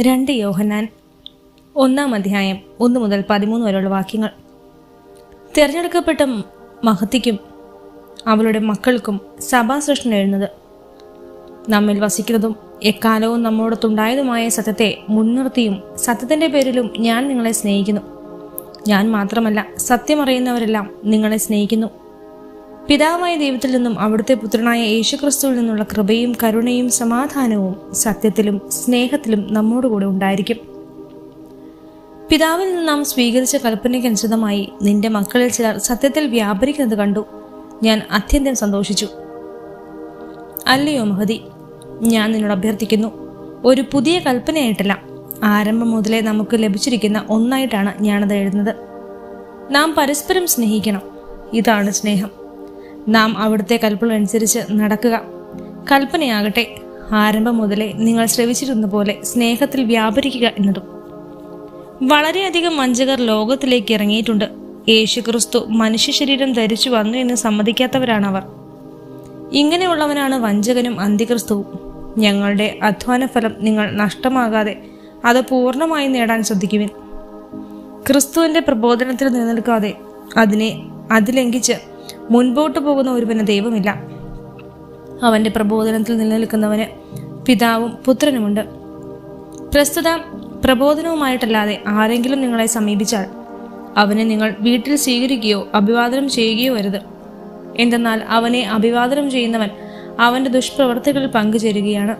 രണ്ട് യോഹന്നാൻ. ഒന്നാം അധ്യായം ഒന്ന് മുതൽ പതിമൂന്ന് വരെയുള്ള വാക്യങ്ങൾ. തിരഞ്ഞെടുക്കപ്പെട്ട മഹത്തിക്കും അവളുടെ മക്കൾക്കും സഭാസൃഷ്ടി എഴുന്നത് നമ്മിൽ വസിക്കുന്നതും എക്കാലവും നമ്മോടൊത്തുണ്ടായതുമായ സത്യത്തെ മുൻനിർത്തിയും സത്യത്തിന്റെ പേരിലും ഞാൻ നിങ്ങളെ സ്നേഹിക്കുന്നു. ഞാൻ മാത്രമല്ല സത്യമറിയുന്നവരെല്ലാം നിങ്ങളെ സ്നേഹിക്കുന്നു. പിതാവായ ദൈവത്തിൽ നിന്നും അവിടുത്തെ പുത്രനായ യേശുക്രിസ്തുവിൽ നിന്നുള്ള കൃപയും കരുണയും സമാധാനവും സത്യത്തിലും സ്നേഹത്തിലും നമ്മോടുകൂടെ ഉണ്ടായിരിക്കും. പിതാവിൽ നിന്ന് നാം സ്വീകരിച്ച കൽപ്പനയ്ക്കനുസൃതമായി നിന്റെ മക്കളിൽ ചിലർ സത്യത്തിൽ വ്യാപരിക്കുന്നത് കണ്ടു. ഞാൻ അത്യന്തം സന്തോഷിച്ചു. അല്ലയോ മഹതി ഞാൻ നിന്നോട് അഭ്യർത്ഥിക്കുന്നു ഒരു പുതിയ കൽപ്പനയായിട്ടല്ല. ആരംഭം മുതലേ നമുക്ക് ലഭിച്ചിരിക്കുന്ന ഒന്നായിട്ടാണ് ഞാനത് എഴുതുന്നത്. നാം പരസ്പരം സ്നേഹിക്കണം. ഇതാണ് സ്നേഹം. നാം അവിടുത്തെ കൽപ്പന അനുസരിച്ച് നടക്കുക. കൽപ്പനയാകട്ടെ ആരംഭം മുതലേ നിങ്ങൾ ശ്രവിച്ചിരുന്ന പോലെ സ്നേഹത്തിൽ വ്യാപരിക്കുക എന്നതും. വളരെയധികം വഞ്ചകർ ലോകത്തിലേക്ക് ഇറങ്ങിയിട്ടുണ്ട്. യേശുക്രിസ്തു മനുഷ്യ ശരീരം ധരിച്ചു വന്നു എന്ന് സമ്മതിക്കാത്തവരാണ് അവർ ഇങ്ങനെയുള്ളവനാണ് വഞ്ചകനും അന്തിക്രിസ്തുവും. ഞങ്ങളുടെ അധ്വാന ഫലം നിങ്ങൾ നഷ്ടമാകാതെ അത് പൂർണമായി നേടാൻ ശ്രദ്ധിക്കുവിൻ. ക്രിസ്തുവിന്റെ പ്രബോധനത്തിൽ നിലനിൽക്കാതെ അതിനെ അതിലംഘിച്ച് മുൻപോട്ട് പോകുന്ന ഒരുവന് ദൈവമില്ല. അവന്റെ പ്രബോധനത്തിൽ നിലനിൽക്കുന്നവന് പിതാവും പുത്രനുമുണ്ട്. പ്രസ്തുത പ്രബോധനവുമായിട്ടല്ലാതെ ആരെങ്കിലും നിങ്ങളെ സമീപിച്ചാൽ അവനെ നിങ്ങൾ വീട്ടിൽ സ്വീകരിക്കുകയോ അഭിവാദനം ചെയ്യുകയോ വരുത് എന്തെന്നാൽ അവനെ അഭിവാദനം ചെയ്യുന്നവൻ അവന്റെ ദുഷ്പ്രവർത്തികളിൽ പങ്കുചേരുകയാണ്.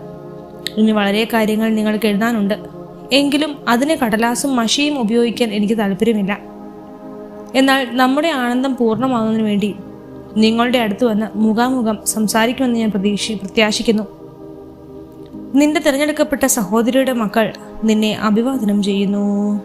ഇനി വളരെ കാര്യങ്ങൾ നിങ്ങൾക്ക് എഴുതാനുണ്ട്. എങ്കിലും അതിന് കടലാസും മഷിയും ഉപയോഗിക്കാൻ എനിക്ക് താല്പര്യമില്ല എന്നാൽ നമ്മുടെ ആനന്ദം പൂർണമാകുന്നതിന് വേണ്ടി നിങ്ങളുടെ അടുത്ത് വന്ന് മുഖാമുഖം സംസാരിക്കുമെന്ന് ഞാൻ പ്രതീക്ഷ പ്രത്യാശിക്കുന്നു. നിന്റെ തിരഞ്ഞെടുക്കപ്പെട്ട സഹോദരിയുടെ മക്കൾ നിന്നെ അഭിവാദനം ചെയ്യുന്നു.